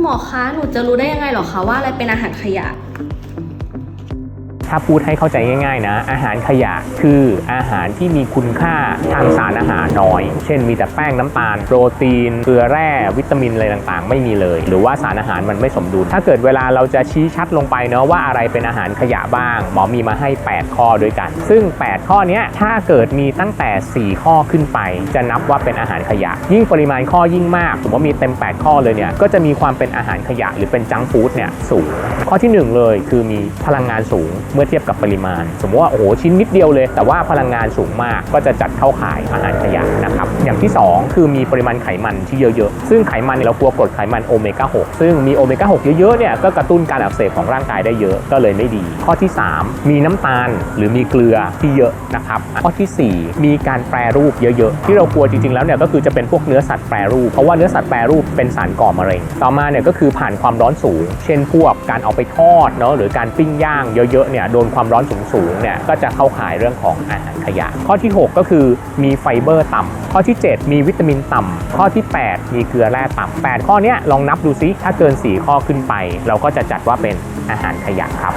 คุณหมอคะ หนูจะรู้ได้ยังไงหรอคะว่าอะไรเป็นอาหารขยะ ถ้าพูดให้เข้าใจง่ายๆนะ อาหารขยะคืออาหารที่มีคุณค่าทางสารอาหารน้อย เช่นมีแต่แป้งน้ำตาล โปรตีน เกลือแร่วิตามินอะไรต่างๆ ไม่มีเลย หรือว่าสารอาหารมันไม่สมดุล ถ้าเกิดเวลาเราจะชี้ชัดลงไปเนาะว่าอะไรเป็นอาหารขยะบ้าง หมอมีมาให้ 8 ข้อด้วยกัน ซึ่ง 8 ข้อนี้ถ้าเกิดมีตั้งแต่ 4 ข้อขึ้นไป จะนับว่าเป็นอาหารขยะ ยิ่งปริมาณข้อยิ่งมากสมว่ามีเต็ม 8 ข้อเลยเนี่ยก็จะมีความเป็นอาหารขยะหรือเป็นจังฟู้ดเนี่ยสูง ข้อที่หนึ่งเลยคือมีพลังงานสูงเมื่อเทียบกับปริมาณ สมมติว่าโอ้โหชิ้นนิดเดียวเลย แต่ว่าพลังงานสูงมากก็จะจัดเข้าข่ายอาหารขยะนะครับอย่างที่ 2 คือมีปริมาณไขมันที่เยอะๆ ซึ่งไขมันเนี่ยเรากลัวกรดไขมันโอเมก้า6ซึ่งมีโอเมก้า6เยอะๆเนี่ยก็กระตุ้นการอักเสบของร่างกายได้เยอะก็เลยไม่ดี ข้อที่ 3 มีน้ำตาลหรือมีเกลือที่เยอะนะครับข้อทีสี่ 4 มีการแปรรูปเยอะๆ ที่เรากลัวจริงๆแล้วเนี่ยก็คือจะเป็นพวกเนื้อสัตว์แปรรูปเพราะว่าเนื้อสัตว์แปรรูปเป็นสารก่อมะเร็งต่อมาเนี่ยก็คือผ่านความร้อนสูง เช่นพวกการเอาไปทอดเนาะหรือการปิ้งย่างเยอะๆเนี่ยโดนความร้อนสูงๆเนี่ยก็จะเข้าข่ายเรื่องของอาหารขยะ ข้อที่ 6 ก็คือมีไฟเบอร์ต่ำข้อที่ 7 มีวิตามินต่ำข้อที่ 8 มีเกลือแร่ต่ำ8ข้อเนี้ยลองนับดูซิถ้าเกิน 4 ข้อขึ้นไป เราก็จะจัดว่าเป็นอาหารขยะครับ